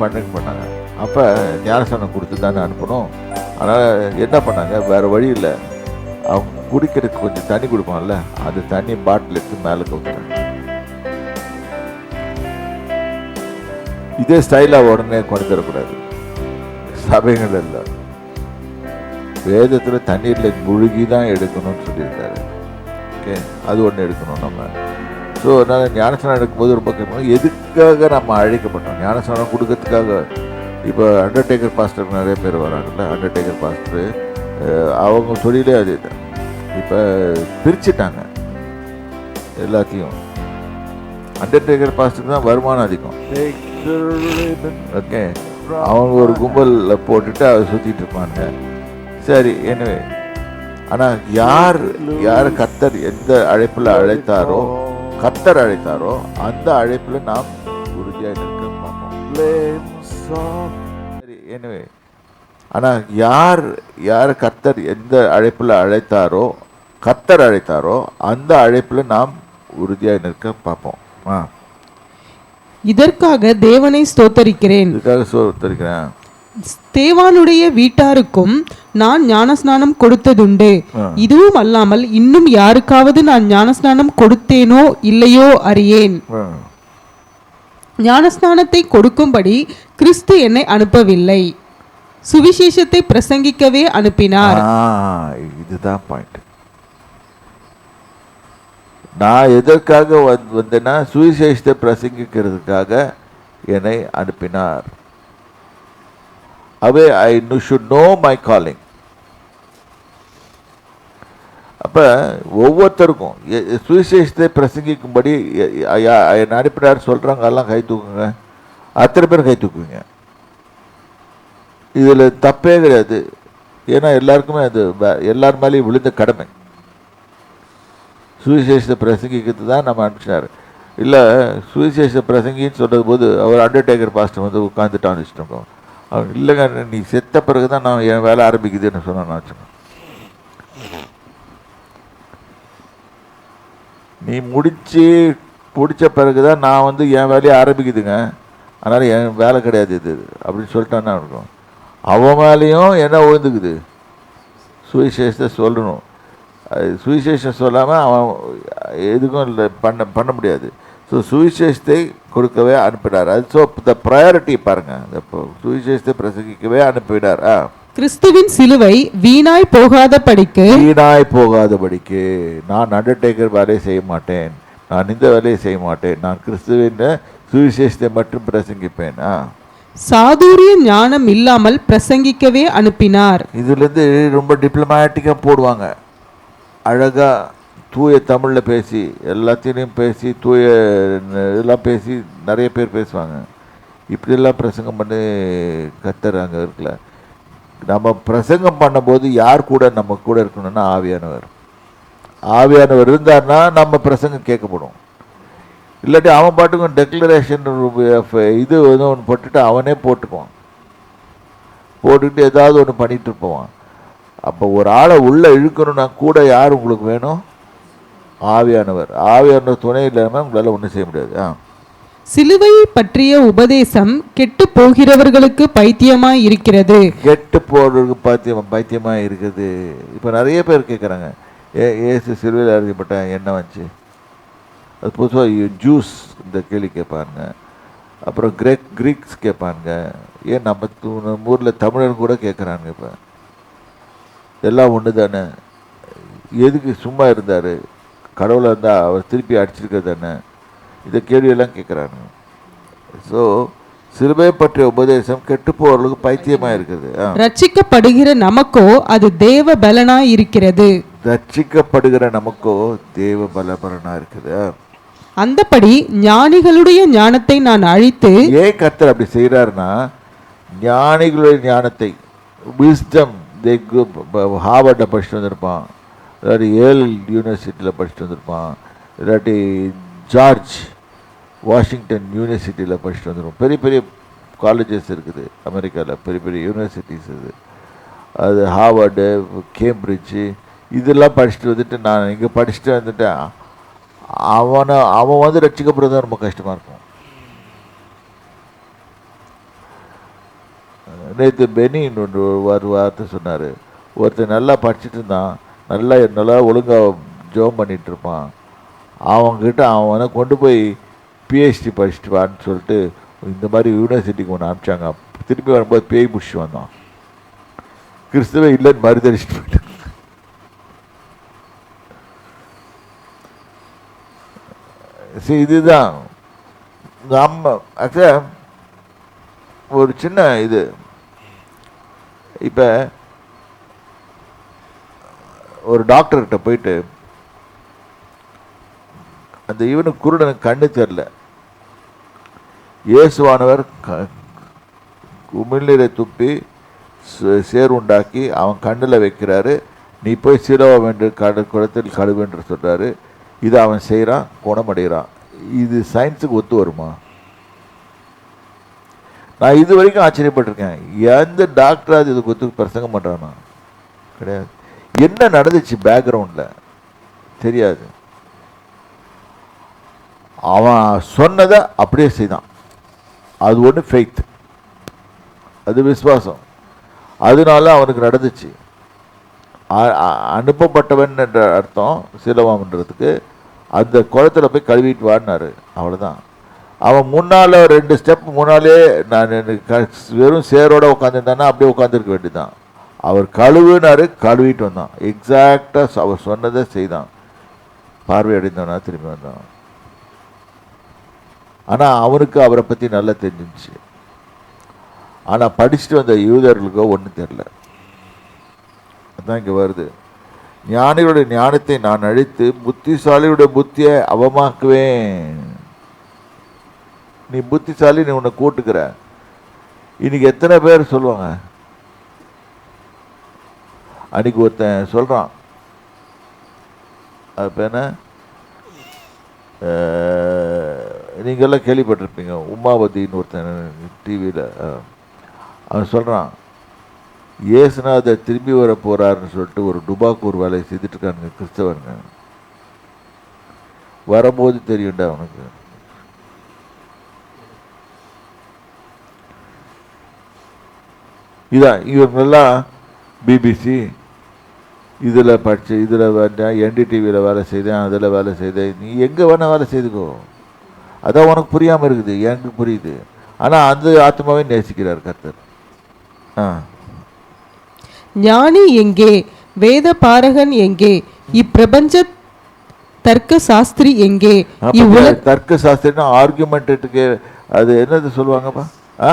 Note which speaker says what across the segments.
Speaker 1: பண்ணிக்க பண்ணாங்க அப்போ ஞானஸ்தானம் கொடுத்து தானே அனுப்பணும். அதனால் என்ன பண்ணாங்க? வேறு வழி இல்லை. அவங்க குடிக்கிறதுக்கு கொஞ்சம் தண்ணி கொடுப்பாங்கல்ல அந்த தண்ணி பாட்டில் எடுத்து மேலே கவுத்துறாங்க இதே ஸ்டைலாக உடனே கொண்டு தரக்கூடாது சபைகள் இல்லை. வேதத்தில் தண்ணீரில் முழுகி தான் எடுக்கணும்னு சொல்லியிருக்காரு. ஓகே அது ஒன்று எடுக்கணும் நம்ம. ஸோ அதனால் ஞானஸ்நானம் எடுக்கும்போது ரொம்ப கேட்கணும் எதுக்காக நம்ம அழைக்கப்பட்டோம்? ஞானஸ்நானம் கொடுக்கறதுக்காக. இப்போ அண்டர்டேக்கர் பாஸ்டர் நிறைய பேர் வராங்கல்ல அண்டர்டேக்கர் பாஸ்டரு அவங்க தொழிலே அதே தான் இப்போ பிரிச்சுட்டாங்க. எல்லாத்தையும். அண்டர்டேக்கர் பாஸ்டருக்கு தான் வருமானம் அதிகம். ஓகே அவங்க ஒரு கும்பலில் போட்டுட்டு அதை சுற்றிட்டு இருப்பாங்க. சரி எனவே ஆனால் யார் யார் கத்தர் எந்த அழைப்பில் அழைத்தாரோ கர்த்தர் அழைத்தாரோ அந்த அழைப்பில் நாம் உறுதியாக இருக்க பார்ப்போம். எனவே ஆனால் யார் யார் கர்த்தர் எந்த அழைப்பில் அழைத்தாரோ கர்த்தர் அழைத்தாரோ அந்த அழைப்பில் நாம் உறுதியாக நிற்க பார்ப்போம். ஆ.
Speaker 2: இதற்காக தேவனை ஸ்தோத்தரிக்கிறேன்.
Speaker 1: இதுக்காக சொல்லிருக்கிறேன்
Speaker 2: தேவானுடைய வீட்டாருக்கும் நான் ஞானஸ்நானம் கொடுத்ததுண்டு. இதுவும் அல்லாமல் இன்னும் யாருக்காவது நான் ஞானஸ்நானம் கொடுத்தேனோ இல்லையோ அறியேன். ஞானஸ்நானத்தை கொடுக்கும்படி கிறிஸ்து என்னை அனுப்பவில்லை. சுவிசேஷத்தை பிரசங்கிக்கவே அனுப்பினார்.
Speaker 1: இதுதான் பாயிண்ட் நான் எதற்காக வந்து வந்தேன்னா சுவிசேஷத்தை பிரசங்கிக்கிறதுக்காக என்னை அனுப்பினார். அவே I should know my calling அப்போ ஒவ்வொருத்தருக்கும் சுவிசேஷத்தை பிரசங்கிக்கும்படி எ- அனுப்பினார் சொல்கிறாங்க எல்லாம் கை தூக்குங்க. அத்தனை பேர் கை தூக்குவீங்க. இதில் தப்பே கிடையாது. ஏன்னா எல்லாருக்குமே அது எல்லார் மேலேயும் விழுந்த கடமை. சுவிசேஷத்தை பிரசங்கிக்கிறது தான் நம்ம அனுப்பிச்சார் இல்லை சுவிசேஷ பிரசங்கின்னு சொல்கிறது போது அவர் அண்டர்டேக்கர் பாஸ்டர் வந்து உட்காந்துட்டான்னு வச்சுட்டோம் அவன் இல்லைங்க நீ செத்த பிறகு தான் நான் என் வேலை ஆரம்பிக்குதுன்னு சொன்னான் வச்சுக்கோங்க நீ முடிச்சு பிடிச்ச பிறகு தான் நான் வந்து என் வேலையை ஆரம்பிக்குதுங்க. அதனால் என் வேலை கிடையாது இது அப்படின்னு சொல்லிட்டான்னா இருக்கும் அவன் மேலேயும் என்ன விழுந்துக்குது சுவிசேஷத்தை சொல்லணும். அது சுவிசேஷம் சொல்லாமல் அவன் எதுக்கும் இல்லை பண்ண பண்ண முடியாது. ஸோ சுவிசேஷத்தை கொடுக்கவே அனுப்பினார். அது ஸோ த ப்ரையாரிட்டி பாருங்கள் சுவிசேஷத்தை பிரசங்கிக்கவே அனுப்பினார். ஆ.
Speaker 2: கிறிஸ்துவின் சிலுவை வீணாய் போகாத படிக்கு.
Speaker 1: வீணாய் போகாதபடிக்கு நான் அண்டர்டேக்கர் வேலையை செய்ய மாட்டேன். நான் இந்த வேலையை செய்ய மாட்டேன். நான் கிறிஸ்துவின் சுவிசேஷத்தை மட்டும் பிரசங்கிப்பேன். ஆ.
Speaker 2: சாதுரிய ஞானம் இல்லாமல் பிரசங்கிக்கவே அனுப்பினார்.
Speaker 1: இதுலேருந்து ரொம்ப டிப்ளமேட்டிக்காக போடுவாங்க. அழகாக தூய தமிழில் பேசி எல்லாத்தையும் பேசி தூய இதெல்லாம் பேசி நிறைய பேர் பேசுவாங்க. இப்படியெல்லாம் பிரசங்கம் பண்ணி கத்தர் அங்கே இருக்கல. நம்ம பிரசங்கம் பண்ணும்போது யார் கூட நம்ம கூட இருக்கணும்னா ஆவியானவர். ஆவியானவர் இருந்தார்னா நம்ம பிரசங்கம் கேட்கப்படும். இல்லாட்டி அவன் பாட்டுக்கும் டெக்ளரேஷன் இது வந்து ஒன்று போட்டுட்டு அவனே போட்டுக்குவான். போட்டுக்கிட்டு ஏதாவது ஒன்று பண்ணிகிட்டு போவான் அப்போ ஒரு ஆளை உள்ளே இழுக்கணும்னா கூட யார் உங்களுக்கு வேணும்? ஆவியானவர். ஆவியானவர் துணை இல்லாமல் உங்களால் ஒன்றும் செய்ய முடியாது. ஆ.
Speaker 2: சிலுவையை பற்றிய உபதேசம் கெட்டு போகிறவர்களுக்கு பைத்தியமாய் இருக்கிறது.
Speaker 1: கெட்டு போடுறதுக்கு பைத்தியம் பைத்தியமாக இருக்குது. இப்போ நிறைய பேர் கேட்குறாங்க ஏ ஏசு சிறுவையில் அறியப்பட்ட என்ன வந்துச்சு. அது புதுசாக ஜூஸ் இந்த கேள்வி கேட்பாங்க அப்புறம் கிரேக் கிரீக்ஸ் கேட்பாங்க ஏன் நம்ம நம்ம ஊரில் தமிழர் கூட கேட்குறாங்க இப்போ. எல்லாம் ஒன்று தானே எதுக்கு சும்மா இருந்தார்? கடவுளாக இருந்தால் அவர் திருப்பி அடிச்சிருக்கிறது தானே இந்த கேள்வியெல்லாம் கேட்குறாங்க ஸோ சிலுவை பற்றிய உபதேசம் கெட்டு போகிறவர்களுக்கு பைத்தியமாக இருக்குது
Speaker 2: ரட்சிக்கப்படுகிற நமக்கோ அது தேவ பலனாய் இருக்கிறது.
Speaker 1: ரட்சிக்கப்படுகிற நமக்கோ தேவ பலபரனா இருக்குது.
Speaker 2: அந்தபடி ஞானிகளுடைய ஞானத்தை நான் அழித்து
Speaker 1: ஏன் கர்த்தர் அப்படி செய்கிறாருன்னா ஞானிகளுடைய ஞானத்தை விஸ்டம் தே ஹார்வர்டில் படிச்சுட்டு வந்திருப்பான். இல்லாட்டி ஏல் யூனிவர்சிட்டியில் படிச்சுட்டு வந்திருப்பான். இல்லாட்டி ஜார்ஜ் வாஷிங்டன் யூனிவர்சிட்டியில் படிச்சுட்டு வந்திருப்பான். பெரிய பெரிய காலேஜஸ் இருக்குது அமெரிக்காவில் பெரிய பெரிய யூனிவர்சிட்டிஸ் இது. அது ஹார்வர்டு கேம்பிரிட்ஜு இதெல்லாம் படிச்சுட்டு வந்துட்டு நான் இங்கே படிச்சுட்டு வந்துட்டேன். அவனை அவன் வந்து ரட்சிக்கப்படுறது ரொம்ப கஷ்டமாக இருக்கும். நேற்று பெனின்னு ஒன்று ஒரு வார்த்தை சொன்னார். ஒருத்தர் நல்லா படிச்சுட்டு இருந்தான். நல்லா நல்லா ஒழுங்காக ஜோம் பண்ணிட்டு இருப்பான். அவன்கிட்ட அவனை கொண்டு போய் பிஹெச்டி படிச்சுட்டு வான்னு சொல்லிட்டு இந்த மாதிரி யூனிவர்சிட்டிக்கு ஒன்று அனுப்பிச்சாங்க. திருப்பி வரும்போது பேய் பிடிச்சி வந்தான். கிறிஸ்துவ இல்லைன்னு மறுதளிச்சுட்டு போயிட்டு சரி இதுதான். நம்ம ஆக்சுவலாக ஒரு சின்ன இது. இப்போ ஒரு டாக்டர்கிட்ட போயிட்டு அந்த இவனுக்கு குருடனுக்கு கண்ணு தெரில. இயேசுவானவர் க உமிழ்நீரை துப்பி சே- சேர் உண்டாக்கி அவன் கண்ணில் வைக்கிறாரு. நீ போய் சீலோவம் என்று கடு குளத்தில் கழுவு என்று சொல்கிறாரு இதை அவன் செய்கிறான் குணமடைகிறான். இது சயின்ஸுக்கு ஒத்து வருமா? நான் இது வரைக்கும் ஆச்சரியப்பட்டிருக்கேன். எந்த டாக்டராவது இதுக்கு ஒத்து பிரசங்கம் பண்ணுறானா கிடையாது. என்ன நடந்துச்சு பேக்ரவுண்டில் தெரியாது. அவன் சொன்னதை அப்படியே செய்தான். அது ஒன்று ஃபெய்த் அது விசுவாசம். அதனால அவனுக்கு நடந்துச்சு. அனுப்பப்பட்டவன் என்ற அர்த்தம் சிலவாமன்றதுக்கு. அந்த குளத்துல போய் கழுவிட்டு வாடினார். அவ்வளோதான் அவன் முன்னால் ரெண்டு ஸ்டெப் முன்னாலே நான் எனக்கு வெறும் சேரோடு உட்காந்துருந்தானா அப்படியே உட்காந்துருக்க வேண்டியதான் அவர் கழுவுனாரு கழுவிட்டு வந்தான். எக்ஸாக்டாக அவர் சொன்னதை செய்தான். பார்வை அடைந்தவனா திரும்பி வந்தான். ஆனால் அவனுக்கு அவரை பற்றி நல்லா தெரிஞ்சிச்சு ஆனால் படிச்சுட்டு வந்த யூதர்களுக்கோ ஒன்றும் தெரில அதான் இங்கே வருது. ஞானிகளுடைய ஞானத்தை நான் அழித்து புத்திசாலியுடைய புத்தியை அவமாக்குவேன். நீ புத்திசாலி நீ உன்னை கூட்டுக்கிற. இன்னைக்கு எத்தனை பேர் சொல்லுவாங்க? அன்னைக்கு ஒருத்தன் சொல்கிறான் அது பேன நீங்கள்லாம் கேள்விப்பட்டிருப்பீங்க. உமாவதின்னு ஒருத்தன் டிவியில் அவன் சொல்கிறான் ஏசுநாதர் திரும்பி வர போகிறாருன்னு சொல்லிட்டு ஒரு டுபாக்கூர் வேலையை செய்துட்டு இருக்கானுங்க கிறிஸ்தவனுங்க. வரும்போது தெரியும்டா அவனுக்கு இதான் இவங்கெல்லாம் பிபிசி இதில் படிச்சு இதில் வந்தேன் என்டிடிவியில் வேலை செய்தேன் அதில் வேலை செய்தேன். நீ எங்கே வேணால் வேலை செய்துக்கோ. அதான் உனக்கு புரியாமல் இருக்குது. எனக்கு புரியுது. ஆனால் அந்த ஆத்மாவை நேசிக்கிறார் கர்த்தர். ஆ.
Speaker 2: ஞானி எங்கே? வேத பாரகன் எங்கே? இப்பிரபஞ்ச தர்க்க சாஸ்திரி எங்கே?
Speaker 1: தர்க்க சாஸ்திரம்னா ஆர்குமெண்ட்டுக்கு அது என்னது சொல்லுவாங்கப்பா? ஆ?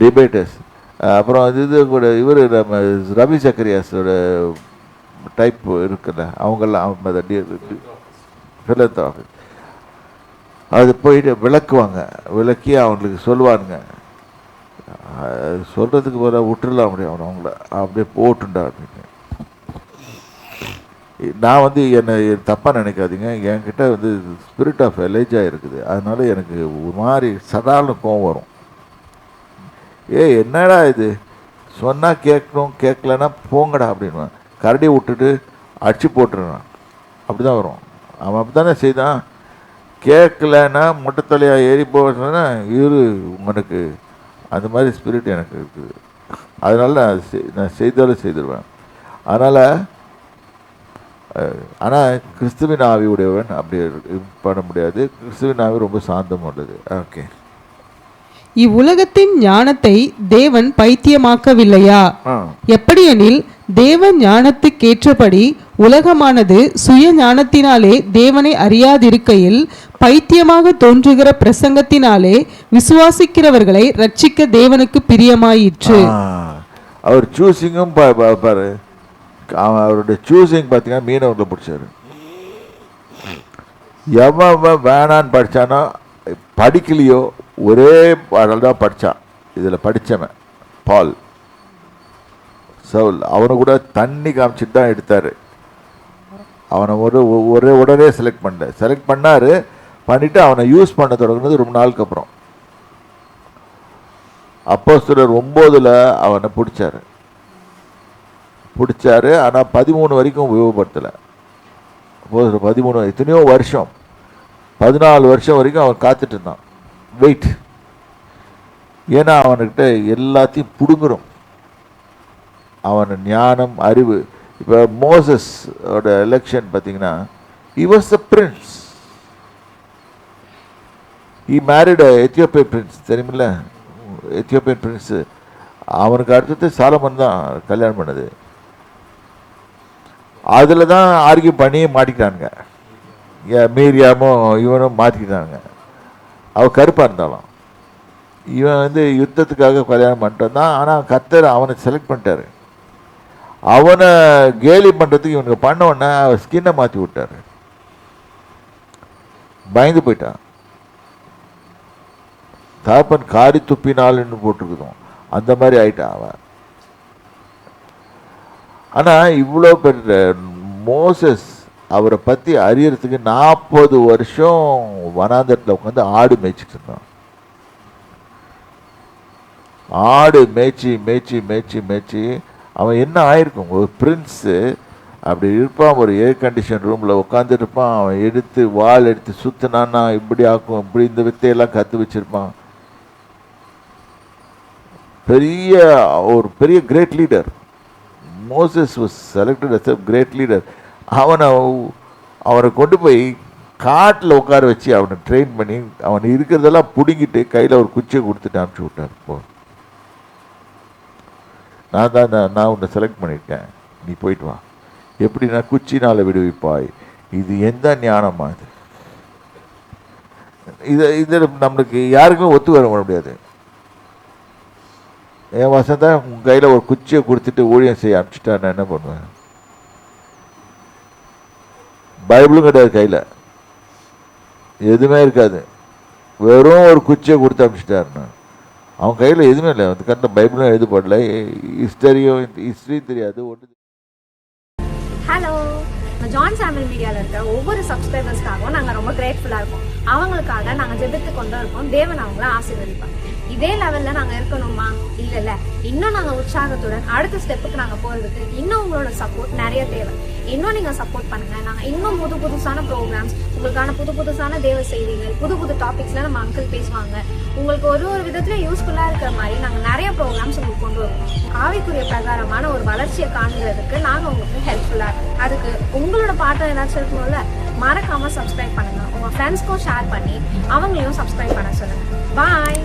Speaker 1: டிபேட்டர்ஸ் அப்புறம் இது கூட இவர் நம்ம ரவி சக்கரியாஸோட டைப் இருக்குல்ல அவங்கெல்லாம் ஃபிலந்தாஃபி அது போயிட்டு விளக்குவாங்க. விளக்கி அவங்களுக்கு சொல்லுவானுங்க. சொல்கிறதுக்கு போல விட்டுறலாம் முடியும் அவனை அவங்கள. அப்படியே போட்டுண்டா அப்படின்னு. நான் வந்து என்னை தப்பாக நினைக்காதீங்க. என்கிட்ட வந்து ஸ்பிரிட் ஆஃப் எலேஜாக இருக்குது. அதனால் எனக்கு ஒரு மாதிரி சடால்னு கோவம் வரும். ஏய் என்னடா இது? சொன்னால் கேட்கணும் கேட்கலன்னா போங்கடா அப்படின்வான் கரடி விட்டுட்டு அடிச்சு போட்டுருவான். அப்படி தான் வரும். அவன் அப்படி தானே செய்தான். கேட்கலன்னா மொட்டை தலையாக ஏறி போக சொன்னா இரு உனக்கு. அந்த மாதிரி ஸ்பிரிட் எனக்கு இருக்குது. அதனால நான் நான் செய்தாலும் செய்திருவேன். அதனால் ஆனால் கிறிஸ்துவின் ஆவி உடையவன் அப்படி பண்ண முடியாது. கிறிஸ்துவின் ஆவி ரொம்ப சாந்தம் உள்ளது. ஓகே.
Speaker 2: இவ்வுலகத்தின் ஞானத்தை தேவன் பைத்தியமாக்கவில்லையா? எப்படியெனில் தேவ ஞானத்துக்கேற்றபடி உலகமானது சுய ஞானத்தினாலே தேவனை அறியாதிருக்கையில் பைத்தியமாக தோன்றுகிற பிரசங்கத்தினாலே விசுவாசிக்கிறவர்களை ரட்சிக்க தேவனுக்கு பிரியமாயிற்று.
Speaker 1: அவர் சூஸிங்கும் பாரு. அவருடைய சூஸிங் பார்த்தீங்கன்னா மீனவர்களை பிடிச்சாரு. எவன் எவன் வேணான்னு படித்தானோ படிக்கலையோ ஒரே பாடல் தான் படித்தான் இதில் படித்தவன் பால். சவுல் அவனை கூட தண்ணி காமிச்சிட்டு தான் எடுத்தார். அவனை ஒரு ஒரே உடனே செலக்ட் பண்ணல செலக்ட் பண்ணார் பண்ணிவிட்டு அவனை யூஸ் பண்ண தொடங்குனது ரொம்ப நாளுக்கு அப்புறம். அப்போ சிலர் ஒம்போதில் அவனை பிடிச்சாரு. பிடிச்சாரு ஆனால் பதிமூணு வரைக்கும் உபயோகப்படுத்தலை. அப்போ பதிமூணு எத்தனையோ வருஷம். பதினாலு வருஷம் வரைக்கும் அவன் காத்துட்டு இருந்தான். வெயிட் ஏன்னா அவன்கிட்ட எல்லாத்தையும் பிடுங்குறோம். அவன் ஞானம் அறிவு. இப்போ மோசஸ் ஓட எலெக்ஷன் பார்த்தீங்கன்னா he was the prince he married Ethiopian prince தெரியுமில்ல? எத்தியோப்பியன் பிரின்ஸு அவனுக்கு அடுத்தது சாலமன் தான் கல்யாணம் பண்ணது. அதில் தான் ஆர்கியூ பண்ணி மாட்டிக்கிட்டானுங்க. ஏ மீரியாமும் இவனும் மாட்டிக்கிட்டானுங்க. அவன் கருப்பாக இருந்தாலும். இவன் வந்து யுத்தத்துக்காக கல்யாணம் பண்ணிட்டான் தான் ஆனால் கத்தர் அவனை செலக்ட் பண்ணிட்டாரு. அவனை கேலி பண்ணுறதுக்கு இவனுக்கு பண்ண உடனே அவன் ஸ்கின்னை மாற்றி விட்டாரு. பயந்து போயிட்டான். தாப்பன் காரி துப்பினாள்னு போட்டிருக்குதும். அந்த மாதிரி ஆயிட்டான் அவன். ஆனால் இவ்வளோ பெரிய மோசஸ் அவரை பற்றி அறியறதுக்கு நாற்பது வருஷம் வனாந்தரத்தில் உட்காந்து ஆடு மேய்ச்சிட்டு இருந்தான் ஆடு மேய்ச்சி மேய்ச்சி மேய்ச்சி மேய்ச்சி அவன் என்ன ஆயிருக்கும்? ஒரு பிரின்ஸு அப்படி இருப்பான் ஒரு ஏர் கண்டிஷன் ரூமில் உட்காந்துருப்பான் அவன் எடுத்து வால் எடுத்து சுத்தினான்னா இப்படி ஆக்கும் இப்படி இந்த வித்தையெல்லாம் கற்று வச்சிருப்பான். பெரிய ஒரு பெரிய great leader Moses was selected as a great leader அவனை அவனை கொண்டு போய் காட்டில் உட்கார வச்சு அவனை ட்ரெயின் பண்ணி அவன் இருக்கிறதெல்லாம் பிடுங்கிட்டு கையில் ஒரு குச்சியை கொடுத்துட்டு அனுப்பிச்சி விட்டார். போ. நான் தான் நான் நான் உன்னை செலக்ட் பண்ணியிருக்கேன். நீ போயிட்டு வா. எப்படி நான் குச்சினால் விடுவிப்பாய்? இது எந்த ஞானமா இது? இதை இதில் நம்மளுக்கு யாருக்கும் ஒத்து வர முடியாது. என் வசந்தா உன் கையில் ஒரு குச்சியை கொடுத்துட்டு ஊழியம் செய்ய அனுப்பிச்சிட்டா நான் என்ன பண்ணுவேன்? பைபிளும் கிடையாது கையில். எதுவுமே இருக்காது. வெறும் ஒரு குச்சியை கொடுத்து அனுப்பிச்சிட்டாருன்னு அவன் கையில் எதுவுமே இல்லை. அந்த கண்ட பைபிளும் எழுதி போடல. ஹிஸ்டரியும் ஹிஸ்டரி தெரியாது. ஒன்று
Speaker 3: ஹலோ ஜான் சாமியல் மீடியாவில் இருக்கிற ஒவ்வொரு சப்ஸ்கிரைபர்ஸ்க்காகவும் நாங்கள் ரொம்ப கிரேட்ஃபுல்லாக இருக்கோம். அவங்களுக்காக நாங்கள் ஜெபித்து கொண்டு இருக்கோம். தேவன் அவங்கள ஆசீர்வதிப்பாங்க இதே லெவலில் நாங்கள் இருக்கணுமா? இல்ல இல்லை இன்னும் நாங்கள் உற்சாகத்துடன் அடுத்த ஸ்டெப்புக்கு நாங்கள் போகிறதுக்கு இன்னும் உங்களோட சப்போர்ட் நிறைய தேவை. இன்னும் நீங்கள் சப்போர்ட் பண்ணுங்க. நாங்கள் இன்னும் புது புதுசான ப்ரோக்ராம்ஸ் உங்களுக்கான புது புதுசான தேவ செய்திகள் புது புது டாபிக்ஸ்ல நம்ம அங்கிள் பேசுவாங்க. உங்களுக்கு ஒரு ஒரு விதத்துல யூஸ்ஃபுல்லாக இருக்கிற மாதிரி நாங்கள் நிறைய ப்ரோக்ராம்ஸ் உங்களுக்கு கொண்டு வருவோம். ஆவிக்குரிய பிரகாரமான ஒரு வளர்ச்சியை காண்கிறதுக்கு நாங்கள் உங்களுக்கு ஹெல்ப்ஃபுல்லாக இருக்கோம். அதுக்கு உங்களோட பாட்டம் ஏதாச்சும் இருக்கணும்ல மறக்காம சப்ஸ்கிரைப் பண்ணுங்க. உங்க ஃப்ரெண்ட்ஸ்க்கும் ஷேர் பண்ணி அவங்களையும் சப்ஸ்கிரைப் பண்ண சொல்லுங்க. பாய்